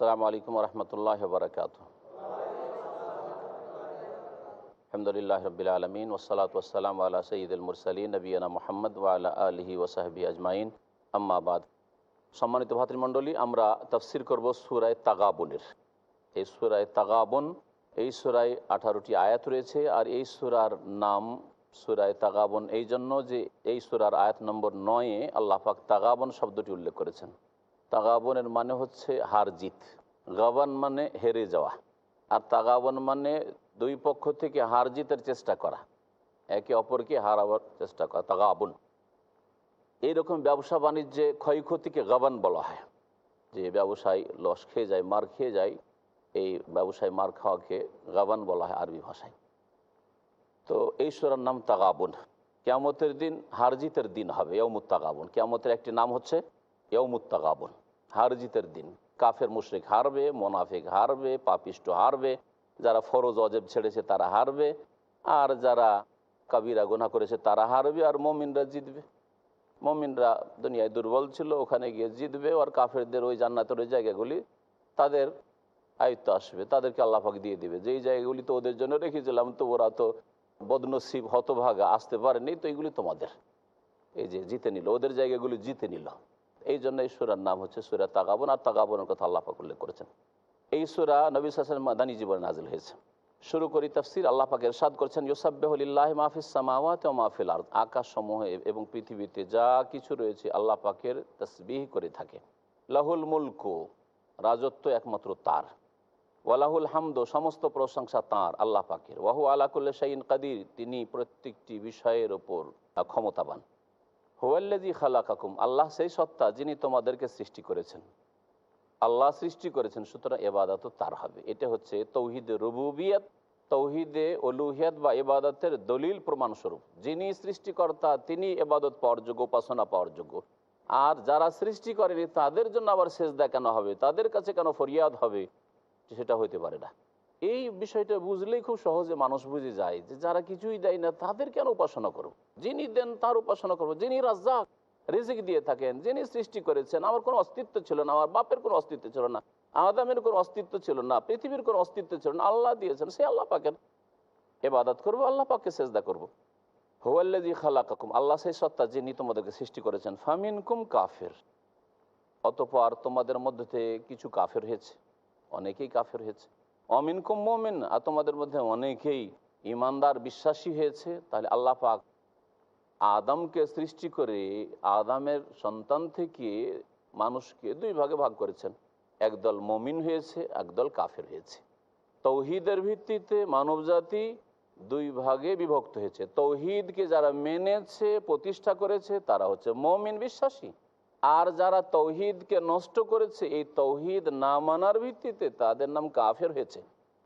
আসসালামু আলাইকুম রহমতুল্লাহ বরকাত আলহামদুলিল্লাহ রবিল আলমিন ওসলাত ওসালাম আল্লাহ সঈদুল মুরসালী নবীনা মোহাম্মদ ওয়ালা আলহি ওসাহবি আজমাইন। আম্মাবাদ সম্মানিত ভাতৃমণ্ডলী, আমরা তফসির করব সুরায় তাগাবনের। এই সুরায় তাগাবন, এই সুরায় আঠারোটি আয়াত রয়েছে আর এই সুরার নাম সুরায় তাগাবন। এই জন্য যে এই সুরার আয়াত নম্বর নয়ে আল্লাহ পাক তাগাবন শব্দটি উল্লেখ করেছেন। তাগাবনের মানে হচ্ছে হার জিত। গাবান মানে হেরে যাওয়া। আর তাগাবন মানে দুই পক্ষ থেকে হার জিতের চেষ্টা করা। একে অপরকে হারাবার চেষ্টা করা, তাগাবন। এইরকম ব্যবসা বাণিজ্যে ক্ষয়ক্ষতিকে গাবান বলা হয়। যে ব্যবসায় লস খেয়ে যায়, মার খেয়ে যায়, এই ব্যবসায় মার খাওয়াকে গাবান বলা হয় আরবি ভাষায়। তো এই সুরার নাম তাগাবন। কেয়ামতের দিন হারজিতের দিন হবে ইয়মুত তাগাবন। কেয়ামতের একটি নাম হচ্ছে ইয়মুত তাগাবন হারজিতের দিন। কাফের মুশরিক হারবে, মোনাফিক হারবে, পাপিষ্ট হারবে, যারা ফরজ অজেব ছেড়েছে তারা হারবে, আর যারা কাবিরা গোনা করেছে তারা হারবে, আর মমিনরা জিতবে। মমিনরা দুনিয়ায় দুর্বল ছিল, ওখানে গিয়ে জিতবে, আর কাফেরদের ওই জান্নাতের ওই জায়গাগুলি তাদের আয়ত্ত আসবে, তাদেরকে আল্লাহাক দিয়ে দিবে। যেই জায়গাগুলি তো ওদের জন্য রেখেছিলাম, তো ওরা তো বদনসিব, হতভাগা, আসতে পারেনি, তো এইগুলি তোমাদের। এই যে জিতে নিল, ওদের জায়গাগুলি জিতে নিল। এই জন্য এই সুরার নাম হচ্ছে সুরা তাগাবন, আর তাগাবনের কথা আল্লাহাক উল্লেখ করেছেন। এই সুরা নবী হাসান মাদানী জীবনে নাজিল হয়েছে। শুরু করি তফসির, আল্লাহ পাক এরশাদ করছেন ইউসাব্বাহুল্লাহ মাহফিস সামাওয়াত ও মাহফিল আর আকাশ সমূহ এবং পৃথিবীতে যা কিছু রয়েছে আল্লাহ পাকের তসবিহ করে থাকে। লাহুল মুলকু, রাজত্ব একমাত্র তার। ওয়ালাহুল হামদ, সমস্ত প্রশংসা তাঁর আল্লাহ পাকের। ওয়াহু আলাকুল্লা শাইন কাদির, তিনি প্রত্যেকটি বিষয়ের ওপর ক্ষমতাবান। হুয়াল্লাজি খালাকাকুম, আল্লাহ সেই সত্তা যিনি তোমাদেরকে সৃষ্টি করেছেন। আল্লাহ সৃষ্টি করেছেন, সুতরাং এবাদত তার হবে। এটা হচ্ছে তৌহিদে রবুবিয়ত, তৌহিদে অলুহিয়াত বা এবাদতের দলিল প্রমাণস্বরূপ। যিনি সৃষ্টিকর্তা, তিনি এবাদত পাওয়ার যোগ্য, উপাসনা পাওয়ার যোগ্য। আর যারা সৃষ্টি করেনি, তাদের জন্য আবার সেজদা কেন হবে? তাদের কাছে কেন ফরিয়াদ হবে? সেটা হইতে পারে না। এই বিষয়টা বুঝলেই খুব সহজে মানুষ বুঝে যায় যে যারা কিছুই দেয় না, তাদের কেন উপাসনা করব? যিনি দেন, তার উপাসনা করব। যিনি রাজ্জাক রিজিক দিয়ে থাকেন, যিনি সৃষ্টি করেছেন, আমার কোনো অস্তিত্ব ছিল না, আমার বাপের কোনো অস্তিত্ব ছিল না, আদামের কোনো অস্তিত্ব ছিল না, পৃথিবীর কোনো অস্তিত্ব ছিল না, আল্লাহ দিয়েছেন, সে আল্লাহ পাকের এবাদত করব, আল্লাহ পাককে চেষ্টা করব। হুয়াল্লাজি খালাকাকুম, আল্লাহ সেই সত্তা যিনি তোমাদেরকে সৃষ্টি করেছেন ফামিন কুম কাফের, অতপর তোমাদের মধ্যে কিছু কাফের হয়েছে, অনেকেই কাফের হয়েছে। অমিন কুম মোমিন, আর তোমাদের মধ্যে অনেকেই ইমানদার বিশ্বাসী হয়েছে, তাহলে আল্লাহ পাক আদমকে সৃষ্টি করে আদামের সন্তান থেকে মানুষকে দুই ভাগে ভাগ করেছেন। একদল মমিন হয়েছে, একদল কাফের হয়েছে। তৌহিদের ভিত্তিতে মানবজাতি দুই ভাগে বিভক্ত হয়েছে। তৌহিদকে যারা মেনেছে, প্রতিষ্ঠা করেছে, তারা হচ্ছে মমিন বিশ্বাসী। আর যারা তৌহিদকে নষ্ট করেছে, এই তৌহিদ না মানার ভিত্তিতে তাদের নাম কাফের হয়েছে।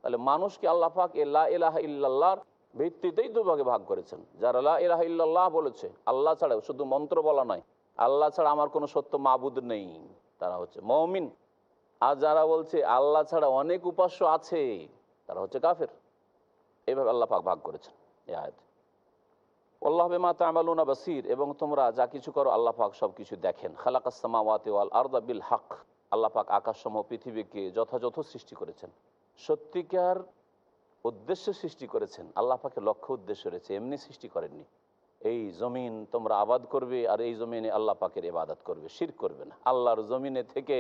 তাহলে মানুষকে আল্লাহ পাক এল্লাহ এলাহ ইল্লাহর ভিত্তিতেই দুভাগে ভাগ করেছেন? যারা আল্লাহ এলাহ ইল্লাহ বলেছে, আল্লাহ ছাড়া শুধু মন্ত্র বলা নয়, আল্লাহ ছাড়া আমার কোনো সত্য মাবুদ নেই। তারা হচ্ছে মমিন। আর যারা বলছে, আল্লাহ ছাড়া অনেক উপাস্য আছে, তারা হচ্ছে কাফের। এইভাবে আল্লাহ পাক ভাগ করেছেন এ আয়াত। আল্লাহ বেমা তামালুনা বাসির, এবং তোমরা যা কিছু করো, আল্লাহ পাক সব কিছু দেখেন খালাকাসমাওয়াতে ওয়াল আরদা বিল হক আকাশসমূহ, পৃথিবীকে যথাযথ সৃষ্টি করেছেন। সত্যিকার উদ্দেশ্য সৃষ্টি করেছেন, আল্লাহ পাকে লক্ষ্য উদ্দেশ্য রয়েছে, এমনি সৃষ্টি করেননি। এই জমিন তোমরা আবাদ করবে, আর এই জমিনে আল্লাহ পাকের ইবাদত করবে শির করবে না। আল্লাহর জমিনে থেকে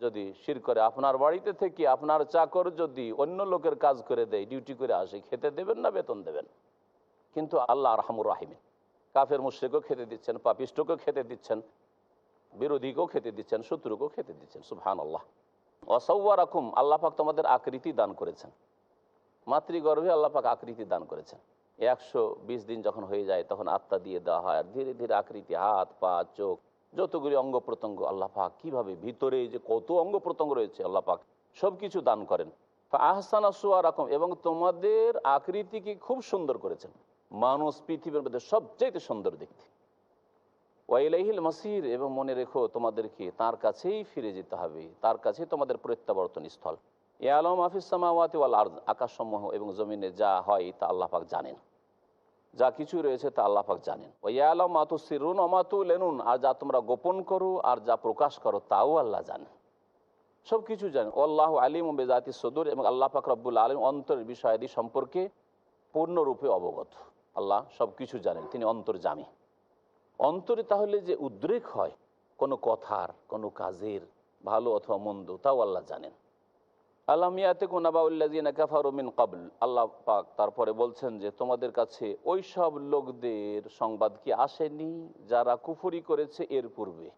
যদি শির করে, আপনার বাড়িতে থেকে আপনার চাকর যদি অন্য লোকের কাজ করে দেয়, ডিউটি করে আসে, খেতে দেবেন না, বেতন দেবেন কিন্তু আল্লাহ রাহামুর রাহিমিন। কাফের মুশ্রিকও খেতে দিচ্ছেন, পাপিষ্টকেও খেতে দিচ্ছেন, বিরোধীকেও খেতে দিচ্ছেন, শত্রুকেও খেতে দিচ্ছেন সুহান আল্লাহ অসৌয়া রাখুম আল্লাপাক তোমাদের আকৃতি দান করেছেন। মাতৃগর্ভে আল্লাহ পাক আকৃতি দান করেছেন। একশো বিশ দিন যখন হয়ে যায়, তখন আত্মা দিয়ে দেওয়া হয় ধীরে ধীরে আকৃতি, হাত, পা, চোখ, যতগুলি অঙ্গ প্রত্যঙ্গ আল্লাহ পাক কীভাবে ভিতরে যে কত অঙ্গ প্রত্যঙ্গ রয়েছে আল্লাহ পাক সব কিছু দান করেন। আহসানা সুয়া রকম এবং তোমাদের আকৃতিকে খুব সুন্দর করেছেন। মানুষ পৃথিবীর মধ্যে সবচেয়ে সুন্দর দেখতে ওয়াইলাইহিল মাসির, এবং মনে রেখো তোমাদেরকে তার কাছেই ফিরে যেতে হবে, তার কাছে তোমাদের প্রত্যাবর্তন স্থল। এ আলম আফিসামাওয়াতি ওয়াল আর্দ, আকাশসমূহ এবং জমিনে যা হয় তা আল্লাহ পাক জানেন। যা কিছু রয়েছে তা আল্লাহ পাক জানেন। ওই আলম মাতু সিরুন অমাতু লেনুন আর যা তোমরা গোপন করো আর যা প্রকাশ করো তাও আল্লাহ জানেন। সব কিছু জানেন। আল্লাহ আলিম বেজাতি সদুর, এবং আল্লাহ পাক রব্বুল আলম অন্তরের বিষয়াদি সম্পর্কে পূর্ণরূপে অবগত। আল্লাহ সব কিছু জানেন, তিনি অন্তর্জামী। অন্তরে তাহলে যে উদ্রেক হয়, কোনো কথার, কোনো কাজের, ভালো অথবা মন্দ, তাও আল্লাহ জানেন। আল্লামিয়াতে কোনাবাউল্লাজিনা কাফারুমিন কাবুল আল্লাহ পাক তারপরে বলছেন যে, তোমাদের কাছে ওই সব লোকদের সংবাদ কি আসেনি যারা কুফুরি করেছে এর পূর্বে?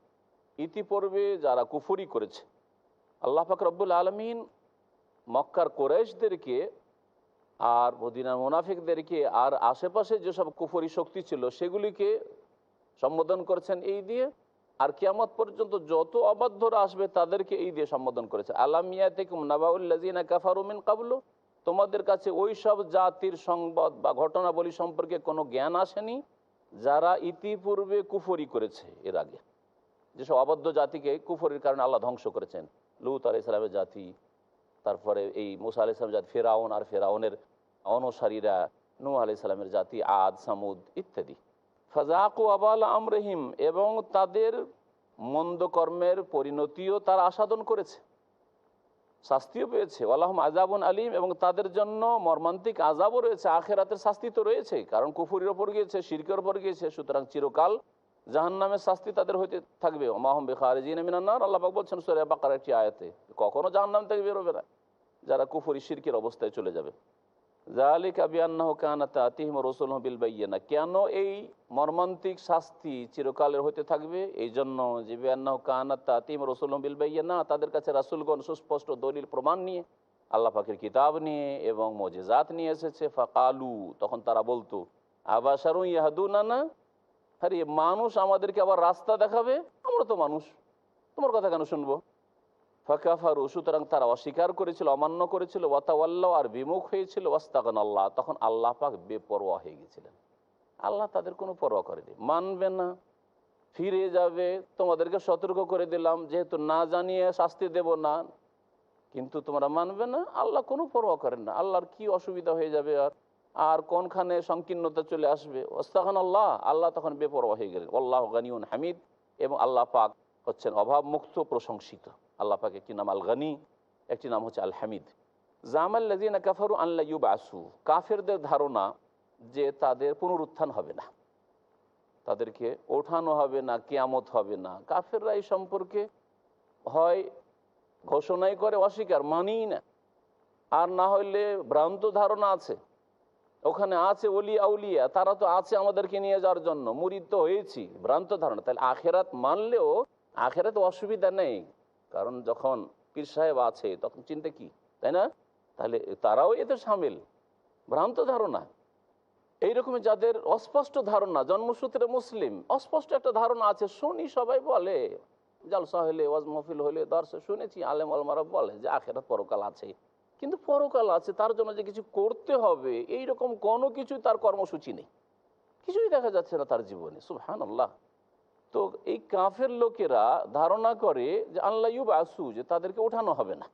ইতিপূর্বে যারা কুফুরি করেছে। আল্লাহ পাক রব্বুল আলমিন মক্কার কোরাইশদেরকে আর মদিনার মুনাফিকদেরকে আর আশেপাশে যেসব কুফরি শক্তি ছিল সেগুলিকে সম্বোধন করেছেন এই দিয়ে। আর কিয়ামত পর্যন্ত যত অবাধ্যরা আসবে তাদেরকে এই দিয়ে সম্বোধন করেছে। আলামিয়া থেকে নাবাউল্লাজিনা কাফারুমিন কাবলু তোমাদের কাছে ওই সব জাতির সংবাদ বা ঘটনাবলী সম্পর্কে কোনো জ্ঞান আসেনি? যারা ইতিপূর্বে কুফরি করেছে এর আগে। যেসব অবাধ্য জাতিকে কুফরির কারণে আল্লাহ ধ্বংস করেছেন। লুত আলি ইসলামের জাতি তারপরে এই মুসা আলি ইসলাম জাতি, ফেরাউন আর ফেরাউনের অনুসারীরা নু আলি ইসলামের জাতি, আদ, সামুদ ইত্যাদি। ফাজাকু আবাল আমরহিম, এবং তাদের মন্দ কর্মের পরিণতিও তার আসাদন করেছে। শাস্তিও পেয়েছে। আল্লাহম আজাবুন আলিম, এবং তাদের জন্য মর্মান্তিক আজাবও রয়েছে। আখেরাতের শাস্তি তো রয়েছে কারণ কুফুরির ওপর গিয়েছে, শিরকের ওপর গিয়েছে, সুতরাং চিরকাল জাহান নামের শাস্তি তাদের হইতে থাকবে। মাহম বেখারিজিন মিনান্নার। আল্লাহবাক বলছেন, সোরে বাকার একটি আয়াতে, কখনো জাহান নাম থেকে বেরোবে না। যারা কুফুরি, শিরকের অবস্থায় চলে যাবে। জালিক আবিয়ান্নাহ কানাতা আতিহিম রসুল বিল বাইয়ানা। কেন এই মর্মান্তিক শাস্তি চিরকালের হতে থাকবে? এই জন্য যে বিয়ান্নাহ কানাতা আতিহিম রসুল বিল বাইয়ানা, তাদের কাছে রাসুলগণ সুস্পষ্ট দলিল, প্রমাণ নিয়ে আল্লাহ পাখির কিতাব নিয়ে এবং মজেজাত নিয়ে এসেছে। ফাকালু, তখন তারা বলতো আবাসারু ইয়াহাদুনা না আরে, মানুষ আমাদেরকে আবার রাস্তা দেখাবে? আমরা তো মানুষ। তোমার কথা কেন শুনব? ফাকাফারু, সুতরাং তারা অস্বীকার করেছিল, অমান্য করেছিল ওয়াতাওয়াল্লাহ আর বিমুখ হয়েছিল ওয়াস্তাগান আল্লাহ তখন আল্লাহ পাক বেপরোয়া হয়ে গেছিলেন। আল্লাহ তাদের কোনো পরোয়া করেনি। মানবে না। ফিরে যাবে। তোমাদেরকে সতর্ক করে দিলাম। যেহেতু না জানিয়ে শাস্তি দেব না। কিন্তু তোমরা মানবে না, আল্লাহ কোনো পরোয়া করেন না। আল্লাহর কি অসুবিধা হয়ে যাবে আর? আর কোনখানে সংকীর্ণতা চলে আসবে? ওস্তাখান আল্লাহ আল্লাহ তখন বেপরোয়া হয়ে গেলেন। আল্লাহ গানিউন হামিদ, এবং আল্লাহ পাক হচ্ছেন অভাবমুক্ত, প্রশংসিত। আল্লাহ পাক একটি নাম? আল গানি একটি নাম হচ্ছে আল হামিদ জামাল্লাজিনা কাফারু আল্লাহ ইউব আসু কাফেরদের ধারণা যে তাদের পুনরুত্থান হবে না। তাদেরকে ওঠানো হবে না, কেয়ামত হবে না। কাফেররা এই সম্পর্কে হয়, ঘোষণাই করে অস্বীকার, মানিই না। আর না হইলে ভ্রান্ত ধারণা আছে। ওখানে আছে অলি আউলিয়া, তারা তো আছে আমাদেরকে নিয়ে যাওয়ার জন্য। মুরিদ তো হয়েছি, ভ্রান্ত ধারণা। তাহলে আখেরাত মানলেও আখেরাত অসুবিধা নেই। কারণ যখন পীর সাহেব আছে, তখন চিন্তা কি, তাই না? তাহলে তারাও এতে সামিল। ভ্রান্ত ধারণা। এইরকম যাদের অস্পষ্ট ধারণা, জন্মসূত্রে মুসলিম, অস্পষ্ট একটা ধারণা আছে, শুনি সবাই বলে। জালসা হলে, ওয়াজ মহফিল হলে, দর্শক শুনেছি, আলেম আলমারা বলে যে আখেরাত পরকাল আছে। কিন্তু পরকাল আছে, তার জন্য যে কিছু করতে হবে এই রকম কোনো কিছু তার কর্মসূচি নেই। কিছুই দেখা যাচ্ছে না তার জীবনে সুহান আল্লাহ তো এই কাফের লোকেরা ধারণা করে যে আল্লাহ ইউব আসু যে তাদেরকে ওঠানো হবে না।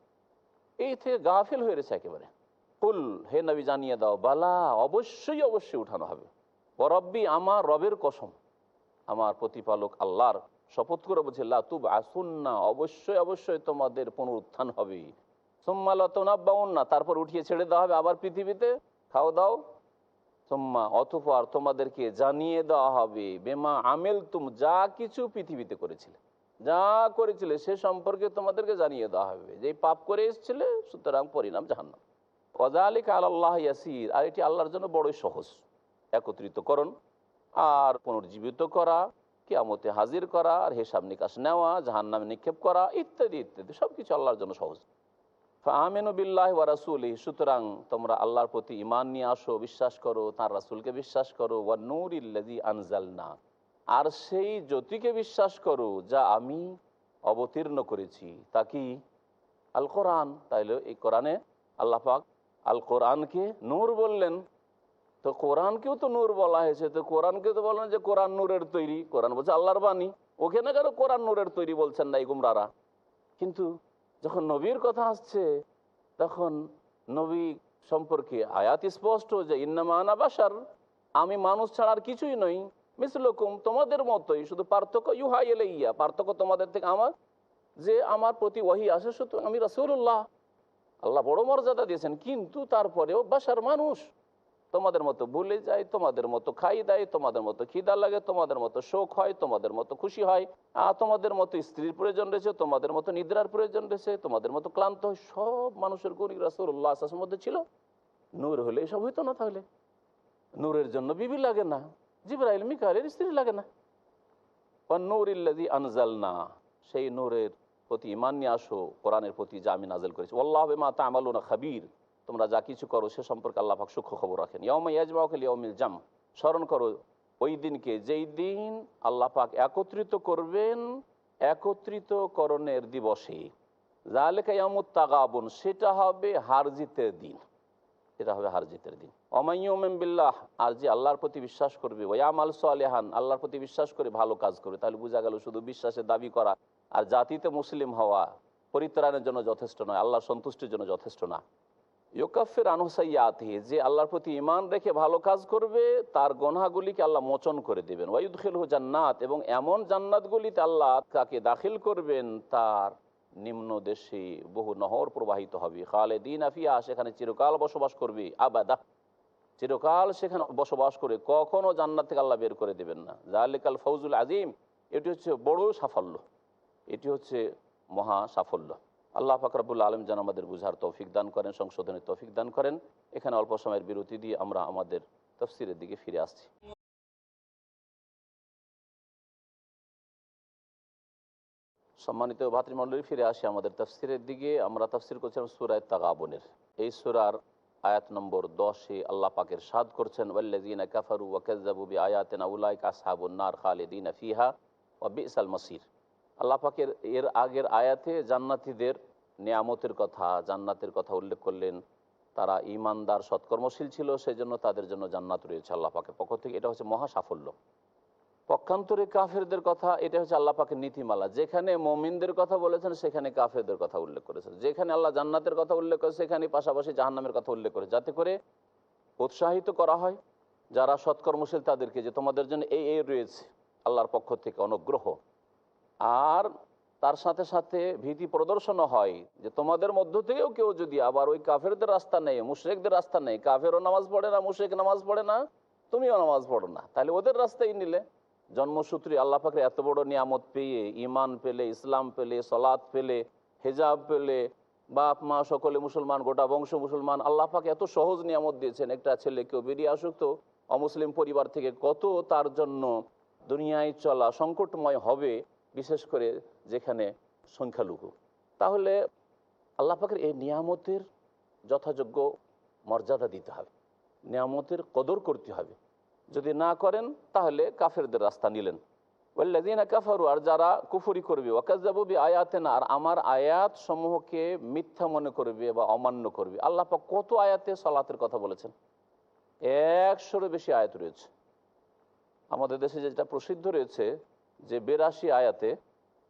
এই থেকে গাফেল হয়ে রয়েছে একেবারে। কুল, হে নবী জানিয়ে দাও, বালা, অবশ্যই অবশ্যই উঠানো হবে। রব্বি, আমার রবের কসম, আমার প্রতিপালক আল্লাহর শপথ করে বলছে লাতুব আসুন না অবশ্যই অবশ্যই তোমাদের পুনরুত্থান হবে। সোম্মালতনাব্বাউন না তারপর উঠিয়ে ছেড়ে দেওয়া হবে আবার পৃথিবীতে? খাও দাও। সোম্মা অথপর তোমাদেরকে জানিয়ে দেওয়া হবে, বেমা আমেল তুম যা কিছু পৃথিবীতে করেছিলে। যা করেছিলে সে সম্পর্কে তোমাদেরকে জানিয়ে দেওয়া হবে। যে পাপ করে এসেছিলে, সুতরাং পরিণাম জাহান্নাম। অজালিক আল্লাহ ইয়াসির, আর এটি আল্লাহর জন্য বড়ই সহজ। একত্রিত একত্রিতকরণ, আর পুনর্জীবিত করা, কেয়ামতে হাজির করা, আর হিসাব নিকাশ নেওয়া, জাহান্নামে নিক্ষেপ করা, ইত্যাদি ইত্যাদি সব কিছু আল্লাহর জন্য সহজ। সুতরাং তোমরা আল্লাহর প্রতি ইমান নিয়ে আসো, বিশ্বাস করো, তার রাসুলকে বিশ্বাস করো, ওয়া নূর ইল্লাদি আনজালনা। আর সেই জ্যোতিকে বিশ্বাস করো, যা আমি অবতীর্ণ করেছি। তা কি? আল কোরআন তাইলে এই কোরআনে আল্লাহ পাক আল কোরআনকে নূর বললেন। তো কোরআনকেও তো নূর বলা হয়েছে। তো কোরআনকে তো বলেন যে, কোরআন নূরের তৈরি। কোরআন বলছে আল্লাহর বাণী। ওখানে কেন কোরআন নূরের তৈরি বলছেন না এই গুমরারা? কিন্তু যখন নবীর কথা আসছে, তখন নবী সম্পর্কে আয়াত স্পষ্ট যে ইন্নামানা বাসার আমি মানুষ ছাড়া আর কিছুই নই। মিসলকুম, তোমাদের মতোই। শুধু পার্থক্য ইউহা এলে ইয়া পার্থক্য তোমাদের থেকে আমার। যে আমার প্রতি ওয়াহি আসে সুতরাং আমি রাসুল্লাহ আল্লাহ বড় মর্যাদা দিয়েছেন, কিন্তু তারপরেও বাসার মানুষ। তোমাদের মতো ভুলে যায় তোমাদের মতো খাই দেয়, তোমাদের মতো খিদা লাগে, তোমাদের মতো শোক হয়, তোমাদের মতো খুশি হয়। আর তোমাদের মতো স্ত্রীর প্রয়োজন রয়েছে, তোমাদের মতো নিদ্রার প্রয়োজন রয়েছে, তোমাদের মতো ক্লান্ত হয়। সব মানুষের গরি রাসুল্লাহ আসাসের মধ্যে ছিল। নূর হলে এসব হইতো না তাহলে। নূরের জন্য বিবি লাগে না, জিব্রাইল মিকারের স্ত্রী লাগে না। নূর ইল্লাদি আনজাল না সেই নূরের প্রতি ইমান নিয়ে আসো, কোরআনের প্রতি যা আমি নাজেল করেছি। আল্লাহ মা তা আমালু খাবির। তোমরা যা কিছু করো, সে সম্পর্কে আল্লাহ পাক সূক্ষ্ম খবর রাখেন। ইয়মা জাম। স্মরণ করো, ওই দিনকে যেই দিন আল্লাহ পাক একত্রিত করবেন একত্রিত করণের দিবসে। জালেকা ইয়ামুত তাগাবুন, সেটা হবে হার জিতের দিন। এটা হবে হার জিতের দিন অমাইয়মেম বিল্লাহ, আর যে আল্লাহর প্রতি বিশ্বাস করবে ওয়ামাল সালেহান, আল্লাহর প্রতি বিশ্বাস করে ভালো কাজ করবে, তাহলে বোঝা গেল শুধু বিশ্বাসের দাবি করা। আর জাতিতে মুসলিম হওয়া, পরিত্রাণের জন্য যথেষ্ট নয়, আল্লাহর সন্তুষ্টির জন্য যথেষ্ট না। ইউকাফের আনহসাইয়াতি যে আল্লাহর প্রতি ইমান রেখে ভালো কাজ করবে, তার গনাগুলিকে আল্লাহ মোচন করে দেবেন। ওয়াইদখিল হু জান্নাত, এবং এমন জান্নাতগুলিতে আল্লাহ তাকে দাখিল করবেন, তার নিম্ন দেশে বহু নহর প্রবাহিত হবে। খালে দিন আফিয়া সেখানে চিরকাল বসবাস করবে, আবাদা। চিরকাল সেখানে বসবাস করে কখনো জান্নাত থেকে আল্লাহ বের করে দেবেন না। জাহালিকাল ফৌজুল আজিম, এটি হচ্ছে বড় সাফল্য। এটি হচ্ছে মহা সাফল্য। আল্লাহ ফাকরাবুল আলম যেন আমাদের বুঝার তৌফিক দান করেন, সংশোধনের তৌফিক দান করেন। এখানে অল্প সময়ের বিরতি দিয়ে আমরা আমাদের তফসিরের দিকে ফিরে আসছি। সম্মানিত ভাতৃমণ্ডলী, ফিরে আসি আমাদের তফসিরের দিকে। আমরা তফসির করছিলাম সুরায় তাগাবনের। এই সুরার আয়াত নম্বর দশে আল্লাহ পাকের সাদ করছেন ওয়াল্লাজিনা কাফারু ওয়াকাজ্জাবু বি আয়াতিনা উলাইকা আসহাবুন নার খালিদিনা ফিহা ওয়া বিসাল মাসির। আল্লাহ পাকের এর আগের আয়াতে জান্নাতীদের নিয়ামতের কথা, জান্নাতের কথা উল্লেখ করলেন। তারা ইমানদার সৎকর্মশীল ছিল সেই জন্য তাদের জন্য জান্নাত রয়েছে আল্লাহ পাকের পক্ষ থেকে। এটা হচ্ছে মহা সাফল্য। পক্ষান্তরে কাফেরদের কথা, এটা হচ্ছে আল্লাহ পাকের নীতিমালা। যেখানে মমিনদের কথা বলেছেন, সেখানে কাফেরদের কথা উল্লেখ করেছেন। যেখানে আল্লাহ জান্নাতের কথা উল্লেখ করে সেখানে পাশাপাশি জাহান্নামের কথা উল্লেখ করে যাতে করে উৎসাহিত করা হয় যারা সৎকর্মশীল, তাদেরকে যে তোমাদের জন্য এই এই রয়েছে আল্লাহর পক্ষ থেকে অনুগ্রহ। আর তার সাথে সাথে ভীতি প্রদর্শন হয় যে তোমাদের মধ্য থেকেও কেউ যদি আবার ওই কাফেরদের রাস্তা নেই মুশরেকদের রাস্তা নেই কাফেরও নামাজ পড়ে না, মুশরেক নামাজ পড়ে না, তুমিও নামাজ পড়ো না। তাহলে ওদের রাস্তায় নিলে। জন্মসূত্রে আল্লাহ পাকের এত বড় নিয়ামত পেয়ে ইমান পেলে, ইসলাম পেলে সলাদ পেলে, হেজাব পেলে, বাপ, মা সকলে মুসলমান, গোটা বংশ মুসলমান, আল্লাহ পাকে এত সহজ নিয়ামত দিয়েছেন, একটা ছেলে কেউ বেরিয়ে আসুক তো অমুসলিম পরিবার থেকে কত তার জন্য দুনিয়ায় চলা সংকটময় হবে। বিশেষ করে যেখানে সংখ্যালঘু। তাহলে আল্লাহ এই নিয়ামতের যথাযোগ্য মর্যাদা দিতে হবে। নিয়ামতের কদর করতে হবে। যদি না করেন, তাহলে কাফেরদের রাস্তা নিলেন। ওল্লাদিনা কাফারু, আর যারা কুফুরি করবে ওয়াকাজাবি আয়াতে না আর আমার আয়াত সমূহকে মিথ্যা মনে করবে বা অমান্য করবে। আল্লাহ পাক কত আয়াতে সলাতের কথা বলেছেন? একশোরও বেশি আয়াত রয়েছে। আমাদের দেশে যেটা প্রসিদ্ধ রয়েছে যে বেরাশি আয়াতে,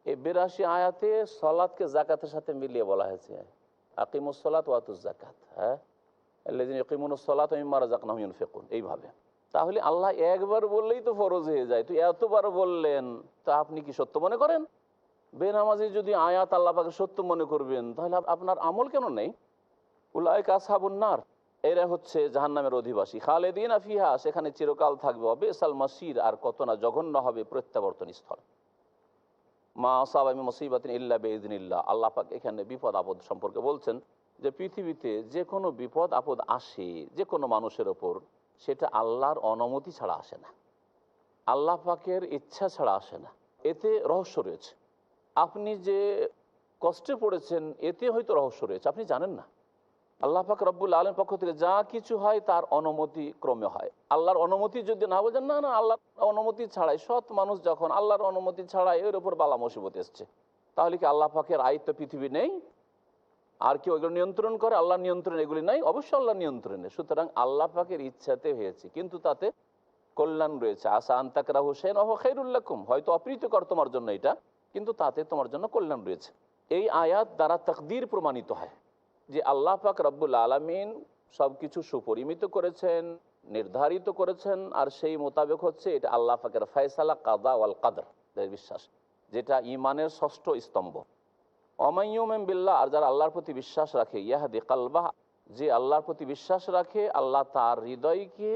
এই বেরাশি আয়াতে সলাদকে জাকাতের সাথে মিলিয়ে বলা হয়েছে। আকিমুসলাত ওয়াতুজ জাকাত হ্যাঁ? আকিমুসলাত মারা জাকনাহমিন ফেকুন এইভাবে। তাহলে আল্লাহ একবার বললেই তো ফরজ হয়ে যায়। তো এতবার বললেন, তা আপনি কি সত্য মনে করেন? বেনামাজি যদি আয়াত আল্লাহ পাকে সত্য মনে করবেন, তাহলে আপনার আমল কেন নেই? উল্লাহ কাসাবুন্নার এরা হচ্ছে জাহান্নামের অধিবাসী। খালেদিন আফিহা সেখানে চিরকাল থাকবে। অবেসাল মাসির আর কত না জঘন্য হবে প্রত্যাবর্তন স্থল। মা সাবামি মুসিবাতিন ইল্লা বেদিনিল্লা আল্লাহ পাক এখানে বিপদ আপদ সম্পর্কে বলছেন যে, পৃথিবীতে যে কোনো বিপদ আপদ আসে যে কোনো মানুষের ওপর, সেটা আল্লাহর অনুমতি ছাড়া আসে না। আল্লাহ পাকের ইচ্ছা ছাড়া আসে না। এতে রহস্য রয়েছে। আপনি যে কষ্টে পড়েছেন, এতে হয়তো রহস্য রয়েছে। আপনি জানেন না। আল্লাহ পাক রব্বুল আলম পক্ষ থেকে যা কিছু হয় তার অনুমতি ক্রমে হয়। আল্লাহর অনুমতি যদি না বোঝেন, না না, আল্লাহর অনুমতি ছাড়াই সৎ মানুষ যখন আল্লাহর অনুমতি ছাড়াই এর উপর বালা মুসিবত এসছে, তাহলে কি আল্লাহ পাকের আয়ত্ত পৃথিবী নেই? আর কেউ এগুলো নিয়ন্ত্রণ করে? আল্লাহ নিয়ন্ত্রণ এগুলি নাই? অবশ্যই আল্লাহ নিয়ন্ত্রণে। সুতরাং আল্লাহ পাকের ইচ্ছাতে হয়েছে, কিন্তু তাতে কল্যাণ রয়েছে। আশা আন্তাকরা হোসেন অহ খেরুল্লাকুম হয়তো অপ্রীতিকর তোমার জন্য এটা, কিন্তু তাতে তোমার জন্য কল্যাণ রয়েছে। এই আয়াত দ্বারা তকদির প্রমাণিত হয়। যে আল্লাহ পাক রব্বুল আলমিন সব কিছু সুপরিমিত করেছেন, নির্ধারিত করেছেন, আর সেই মোতাবেক হচ্ছে এটা আল্লাহ পাকের ফয়সালা কাদা ওয়াল কাদর বিশ্বাস, যেটা ইমানের ষষ্ঠ স্তম্ভ। অমাইয়ুমেম বিল্লাহ, আর যারা আল্লাহর প্রতি বিশ্বাস রাখে, ইয়াহাদি কালবাহ, যে আল্লাহর প্রতি বিশ্বাস রাখে, আল্লাহ তার হৃদয়কে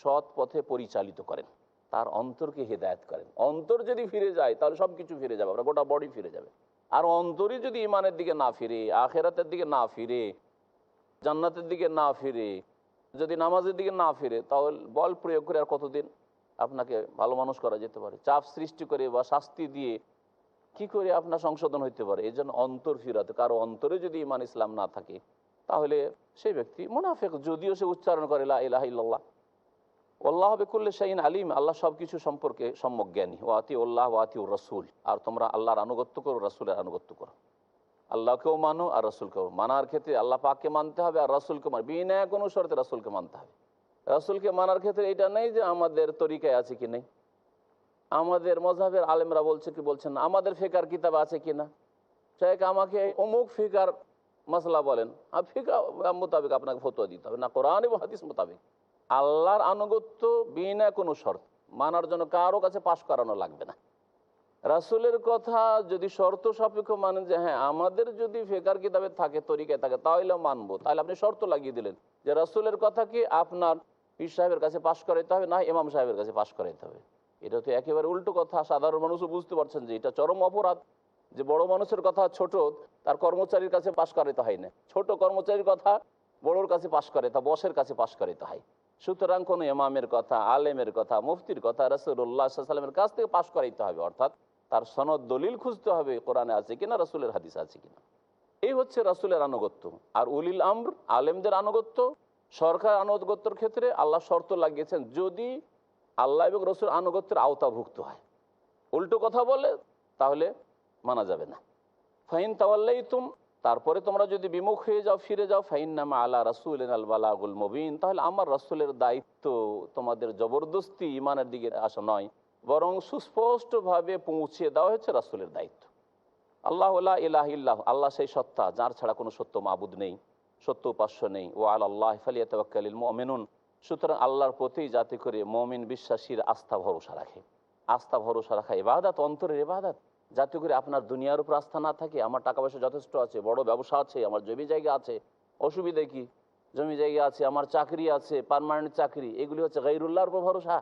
সৎ পথে পরিচালিত করেন, তার অন্তরকে হেদায়ত করেন। অন্তর যদি ফিরে যায়, তাহলে সব কিছু ফিরে যাবে আমরা গোটা বডি ফিরে যাবে। আর অন্তরই যদি ইমানের দিকে না ফিরে, আখেরাতের দিকে না ফিরে, জান্নাতের দিকে না ফিরে, যদি নামাজের দিকে না ফিরে, তাহলে বল প্রয়োগ করে আর কতদিন আপনাকে ভালো মানুষ করা যেতে পারে? চাপ সৃষ্টি করে বা শাস্তি দিয়ে কি করে আপনার সংশোধন হইতে পারে? এই জন্য অন্তর ফিরাতে, কারও অন্তরে যদি ইমান ইসলাম না থাকে, তাহলে সেই ব্যক্তি মুনাফেক, যদিও সে উচ্চারণ করে লা ইলাহা আল্লাহ বেকুল্লে শাহিন আলিম, আল্লাহ সব কিছু সম্পর্কে সম্যক জ্ঞানী। ও আতি উল্লাহ ও আতি রসুল। আর তোমরা আল্লাহর আনুগত্য করো, রসুলের আনুগত্য করো। আল্লাহকেও মানো আর রসুলকেও। মানার ক্ষেত্রে আল্লাহ পাককে মানতে হবে আর রসুলকে মান বিনা কোনো শর্তে রসুলকে মানতে হবে। রসুলকে মানার ক্ষেত্রে এটা নেই যে আমাদের তরিকায় আছে কি নেই। আমাদের মজাবের আলেমরা বলছে কি বলছেন না। আমাদের ফেকার কিতাব আছে কি না? শেখ, আমাকে অমুক ফিকার মশলা বলেন। আর ফিকা মোতাবেক আপনাকে ফতোয়া দিতে হবে। না কোরআন এবং হাদিস মোতাবেক। আল্লাহর আনুগত্য বিনা কোনো শর্ত। মানার জন্য কারও কাছে পাশ করানো লাগবে না। রাসুলের কথা যদি শর্ত সাপেক্ষ মানেন যে হ্যাঁ আমাদের যদি ফেকার কিতাবে থাকে, তরিকায় থাকে তাহলে মানবো। তাহলে আপনি শর্ত লাগিয়ে দিলেন। যে রাসুলের কথা কি আপনার পীর সাহেবের কাছে পাশ করাইতে হবে না ইমাম সাহেবের কাছে পাশ করাইতে হবে? এটা তো একেবারে উল্টো কথা। সাধারণ মানুষও বুঝতে পারছেন যে এটা চরম অপরাধ। যে বড় মানুষের কথা ছোট, তার কর্মচারীর কাছে পাশ করাইতে হয় না। ছোট কর্মচারীর কথা বড়োর কাছে পাশ করে, তা বসের কাছে পাশ করাইতে হয়। সুতরাং কোনো ইমামের কথা, আলেমের কথা, মুফতির কথা রসুল্লাহ সাল্লামের কাছ থেকে পাশ করাইতে হবে। অর্থাৎ তার সনদ দলিল খুঁজতে হবে, কোরআনে আছে কিনা, রসুলের হাদিস আছে কিনা। এই হচ্ছে রসুলের আনুগত্য। আর উলিল আমর, আলেমদের আনুগত্য, সরকার আনুগত্যর ক্ষেত্রে আল্লাহ শর্ত লাগিয়েছেন, যদি আল্লাহ এবং রসুল আনুগত্যের আওতাভুক্ত হয়। উল্টো কথা বলে তাহলে মানা যাবে না। ফাইন তাওয়াল্লাই তুম তারপরে তোমরা যদি বিমুখ হয়ে যাও, ফিরে যাও ফাইন নামা আল্লাহ রাসুল আল বালাগুল মবিন, তাহলে আমার রাসুলের দায়িত্ব তোমাদের জবরদস্তি ইমানের দিকে আসা নয়, বরং সুস্পষ্টভাবে পৌঁছে দেওয়া হচ্ছে রাসুলের দায়িত্ব। আল্লাহ ইলাহ ইল্লাহ, আল্লাহ সেই সত্তা, যার ছাড়া কোনো সত্য মাবুদ নেই, সত্য উপাস্য নেই। ও আল্লাহ ফালিয়াতবাক্কালিল মমিনুন, সুতরাং আল্লাহর প্রতি যাতে করে মমিন বিশ্বাসীর আস্থা ভরসা রাখে। আস্থা ভরসা রাখা এবাদাত অন্তরের এবাদাত যাতে করে আপনার দুনিয়ার উপর আস্থা না থাকে, আমার টাকা পয়সা যথেষ্ট আছে, বড় ব্যবসা আছে, আমার জমি জায়গা আছে, অসুবিধে কি? জমি জায়গা আছে, আমার চাকরি আছে পারমানেন্ট চাকরি, এগুলি হচ্ছে গাইরুল্লাহর উপর ভরসা।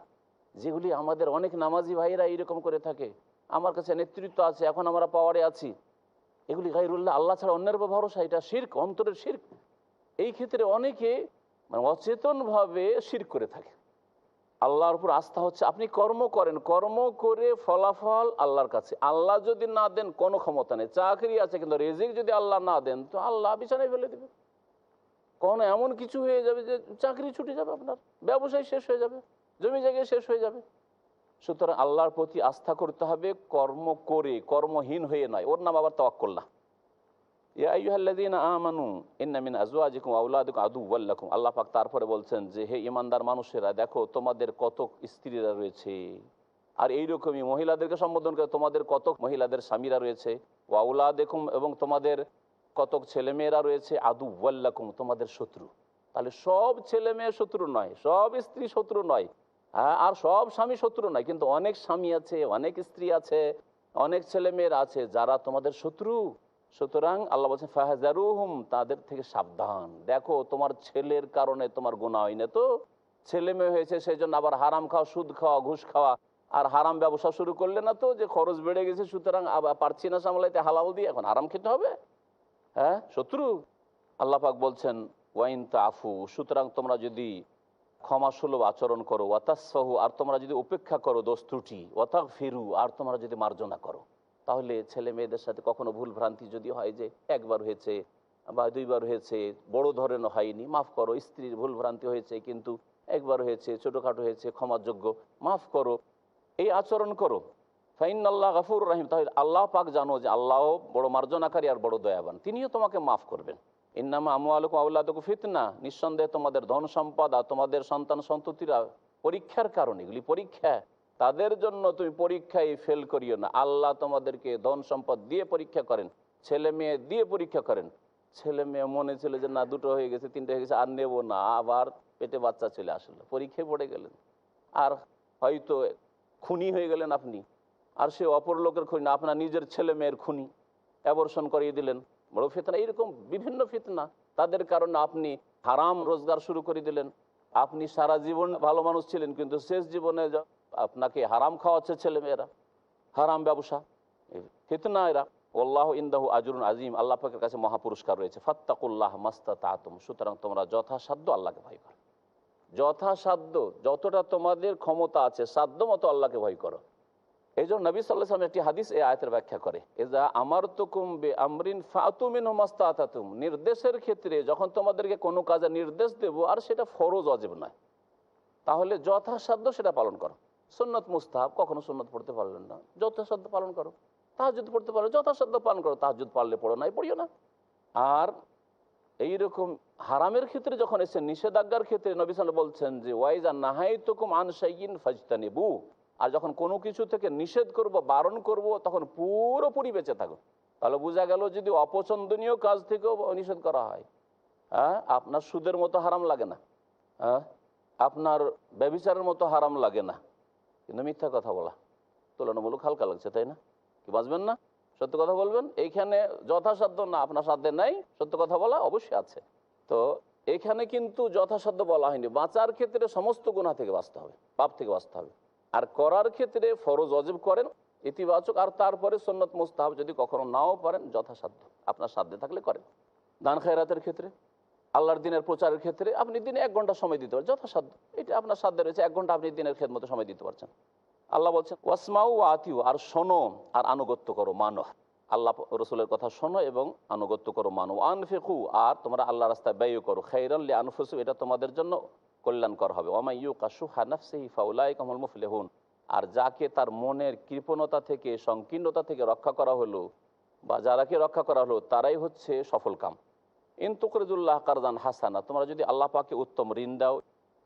যেগুলি আমাদের অনেক নামাজি ভাইরা এইরকম করে থাকে। আমার কাছে নেতৃত্ব আছে, এখন আমরা পাওয়ারে আছি। এগুলি গাইরুল্লাহ আল্লাহ ছাড়া অন্যের উপর ভরসা, এটা শির্ক, অন্তরের শির্ক। এই ক্ষেত্রে অনেকে মানে অচেতনভাবে শির করে থাকে। আল্লাহর উপর আস্থা হচ্ছে আপনি কর্ম করেন, কর্ম করে ফলাফল আল্লাহর কাছে। আল্লাহ যদি না দেন, কোনো ক্ষমতা নেই। চাকরি আছে, কিন্তু রেজিক যদি আল্লাহ না দেন, তো আল্লাহ বিছানায় ফেলে দেবে। কখনো এমন কিছু হয়ে যাবে যে চাকরি ছুটে যাবে আপনার, ব্যবসায় শেষ হয়ে যাবে, জমি জায়গায় শেষ হয়ে যাবে। সুতরাং আল্লাহর প্রতি আস্থা করতে হবে, কর্ম করে, কর্মহীন হয়ে নয়। ওর নাম আবার তওয়াক্কল না আমানু ইন্নামিন আজওয়াজিকুম আউলাদুকুম আদু ওয়াল্লাকুম আল্লাহ পাক তারপরে বলছেন যে, হে ইমানদার মানুষেরা, দেখো তোমাদের কত স্ত্রীরা রয়েছে। আর এইরকমই মহিলাদেরকে সম্বোধন করে তোমাদের কত মহিলাদের স্বামীরা রয়েছে। ও আউলা দেখুম এবং তোমাদের কতক ছেলেমেয়েরা রয়েছে আদু ওয়াল্লাকুম তোমাদের শত্রু। তাহলে সব ছেলে মেয়ে শত্রু নয়, সব স্ত্রী শত্রু নয়। আর সব স্বামী শত্রু নয়, কিন্তু অনেক স্বামী আছে, অনেক স্ত্রী আছে, অনেক ছেলে মেয়েরা আছে যারা তোমাদের শত্রু। সুতরাং আল্লাহ বলছেন, ফাহাজারুহুম, তাদের থেকে সাবধান। দেখো, তোমার ছেলের কারণে তোমার গুণা হয় না তো। ছেলে মেয়ে হয়েছে সেই জন্য আবার হারাম খাওয়া, সুদ খাওয়া, ঘুষ খাওয়া। আর হারাম ব্যবসা শুরু করলে না তো যে খরচ বেড়ে গেছে, সুতরাং আবার পারছি না সামলাইতে, হালাল দিয়ে এখন আরাম খেতে হবে। হ্যাঁ শত্রু? আল্লাহ পাক বলছেন, ওয়াইন তা আফু সুতরাং তোমরা যদি ক্ষমাসুলভ আচরণ করো ওয়াতাসহু আর তোমরা যদি উপেক্ষা করো দোষ ত্রুটি ওয়াতাক ফিরু আর তোমরা যদি মার্জনা করো। তাহলে ছেলে মেয়েদের সাথে কখনো ভুল ভ্রান্তি যদি হয় যে একবার হয়েছে বা দুইবার হয়েছে, বড় ধরনের হয়নি, মাফ করো, স্ত্রীর ভুল ভ্রান্তি হয়েছে কিন্তু একবার হয়েছে, ছোটোখাটো হয়েছে, ক্ষমাযোগ্য, মাফ করো, এই আচরণ করো। ফাইন আল্লাহ গাফুর রাহিম। তাহলে আল্লাহ পাক জানো যে আল্লাহ বড় মার্জনাকারী আর বড় দয়াবান। তিনিও তোমাকে মাফ করবেন। ইন্নামা আমু আলুক আউল্লাদক ফিতনা। নিঃসন্দেহে তোমাদের ধন সম্পদ আর তোমাদের সন্তান সন্ততিরা পরীক্ষার কারণ, এগুলি পরীক্ষা। তাদের জন্য তুমি পরীক্ষায় ফেল করিও না। আল্লাহ তোমাদেরকে ধন সম্পদ দিয়ে পরীক্ষা করেন, ছেলে মেয়ে দিয়ে পরীক্ষা করেন। ছেলে মেয়ে মনে ছিল যে, না, দুটো হয়ে গেছে, তিনটে হয়ে গেছে, আর নেব না। আবার পেটে বাচ্চা চলে আসলো, পরীক্ষায় পড়ে গেলেন। আর হয়তো খুনি হয়ে গেলেন আপনি, আর সে অপর লোকের খুনি না, আপনার নিজের ছেলে মেয়ের খুনি। অ্যাবর্ষণ করিয়ে দিলেন। বড় ফিতনা এইরকম বিভিন্ন ফিতনা। তাদের কারণে আপনি হারাম রোজগার শুরু করে দিলেন। আপনি সারা জীবন ভালো মানুষ ছিলেন, কিন্তু শেষ জীবনে আপনাকে হারাম খাওয়াচ্ছে ছেলে মেয়েরা হারাম ব্যবসা। ফিতনা এরা। আল্লাহ ইন্দাহু আজরুন আজিম আল্লাহ পাকের কাছে মহাপুরস্কার রয়েছে। ফাত্তাকুল্লাহ মাস্তা তাতুম সুতরাং তোমরা যথাসাধ্য আল্লাহকে ভয় করো। যথাসাধ্য, যতটা তোমাদের ক্ষমতা আছে, সাধ্য মতো আল্লাহকে ভয় করো। এই জন্য নবী সাল্লাহ সাল্লাম একটি হাদিস এই আয়তের ব্যাখ্যা করে। এজা আমার তো কুম্বে আমরিন ফাতুমিন মাস্তাতুম নির্দেশের ক্ষেত্রে যখন তোমাদেরকে কোনো কাজে নির্দেশ দেব, আর সেটা ফরজ অজেব নয়। তাহলে যথাসাধ্য সেটা পালন করো। সুন্নত মুস্তাহাব কখনো সুন্নত পড়তে পারলেন না। যথাসাধ্য পালন করো। তাহাজুদ পড়তে পারো, যথাসাধ্য পালন করো। তাহাজুদ পারলে পড়ো নাই, পড়িও না। আর এইরকম হারামের ক্ষেত্রে যখন এসে নিষেধাজ্ঞার ক্ষেত্রে নবী সাল বলছেন যে, ওয়াইজ আর নাহাই তুকুম আনসাইন ফাজতানিবু। আর যখন কোনো কিছু থেকে নিষেধ করব, বারণ করব, তখন পুরোপুরি বেঁচে থাকো। তাহলে বোঝা গেল যদি অপছন্দনীয় কাজ থেকেও নিষেধ করা হয় হ্যাঁ আপনার সুদের মতো হারাম লাগে না হ্যাঁ আপনার ব্যবিচারের মতো হারাম লাগে না। কিন্তু মিথ্যা কথা বলা। তুলনামূলক হালকা লাগছে, তাই না? কি বাঁচবেন না? সত্য কথা বলবেন? এইখানে যথাসাধ্য না, আপনার সাধ্যে নাই, সত্য কথা বলা অবশ্যই আছে। তো এখানে কিন্তু যথাসাধ্য বলা হয়নি। বাঁচার ক্ষেত্রে সমস্ত গুণা থেকে বাঁচতে হবে, পাপ থেকে বাঁচতে হবে। আর করার ক্ষেত্রে ফরজ অজীব করেন, ইতিবাচক, আর তারপরে সন্নত মুস্তাহাব যদি কখনো নাও পারেন, যথাসাধ্য। আপনার সাধ্যে থাকলে করেন। দান খায়রাতের ক্ষেত্রে? আল্লাহর দিনের প্রচারের ক্ষেত্রে আপনি দিনে এক ঘণ্টা সময় দিতে পারেন, যথাসাধ্য। এটা আপনার সাধ্যে রয়েছে, এক ঘণ্টা আপনি দিনের খেদমতো সময় দিতে পারছেন। আল্লাহ বলছেন, ওয়াসমাউ আতিউ, আর শোনো আর আনুগত্য করো, মানো। আল্লাহ রসুলের কথা শোনো এবং আনুগত্য করো, মানো। আনফেকু, আর তোমরা আল্লাহ রাস্তায় ব্যয় করো খৈরাল্লি আনফুসু এটা তোমাদের জন্য কল্যাণকর হবে। ওমাই ইউ কাসু হানাফসেহি ফাউলাই কমল মুফলেহুন। আর যাকে তার মনের কৃপণতা থেকে, সংকীর্ণতা থেকে রক্ষা করা হলো বা যারাকে রক্ষা করা হলো, তারাই হচ্ছে সফল কাম। ইন্তুকরজুল্লাহ কারদান হাসানা, তোমরা যদি আল্লাহ পাকে উত্তম ঋণ দাও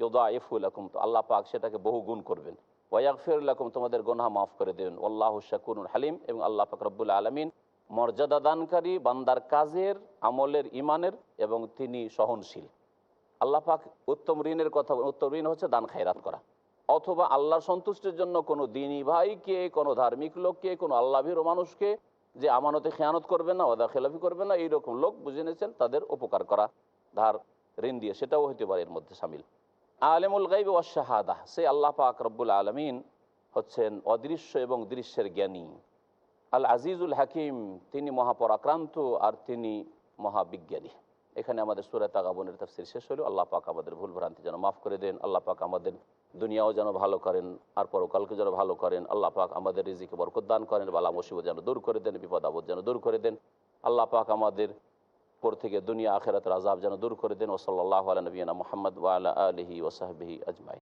ইউদা ইফুল আকুম তো আল্লাহ পাক সেটাকে বহু গুণ করবেন। ওয়াকফির লাকুম, তোমাদের গোনা মাফ করে দেবেন। আল্লাহ শাকুরুল হালিম, এবং আল্লাহ পাক রব্বুল আলমিন মর্যাদা দানকারী বান্দার কাজের, আমলের ইমানের এবং তিনি সহনশীল। আল্লাহ পাক উত্তম ঋণের কথা, উত্তম ঋণ হচ্ছে দান খায়রাত করা। অথবা আল্লাহর সন্তুষ্টির জন্য কোনো দিনী ভাইকে, কোনো ধার্মিক লোককে, কোনো আল্লাভীর মানুষকে যে আমানতে খেয়ানত করবে না ওদা খেলাফি করবে না, এইরকম লোক বুঝে নিয়েছেন, তাদের উপকার করা ধার, ঋণ দিয়ে, সেটাও হইতে পারে এর মধ্যে সামিল। আলেমুল গাইব ওয়াশাহাদা সে আল্লাহ পাক রব্বুল আলমিন হচ্ছেন অদৃশ্য এবং দৃশ্যের জ্ঞানী। আল আজিজুল হাকিম, তিনি মহাপরাক্রান্ত আর তিনি মহাবিজ্ঞানী। এখানে আমাদের সুরাত আগাবনের তাফসির শেষ হলো আল্লাহ পাক আমাদের ভুল ভ্রান্তি যেন মাফ করে দেন, আল্লাহ পাক আমাদের দুনিয়াও যেন ভালো করেন, আর পরকালকে যেন ভালো করেন। আল্লাহ পাক আমাদের রিজিকে বরকত দান করেন, বালা মুসিবত যেন দূর করে দেন, বিপদ আপদ যেন দূর করে দেন। আল্লাহ পাক আমাদের পর থেকে দুনিয়া আখেরাত রাজাব যেন দূর করে দেন। ওসল্লাহ আলী নবীনা মোহাম্মদ ওয়ালা আলহি ওসাহবিহি আজমাই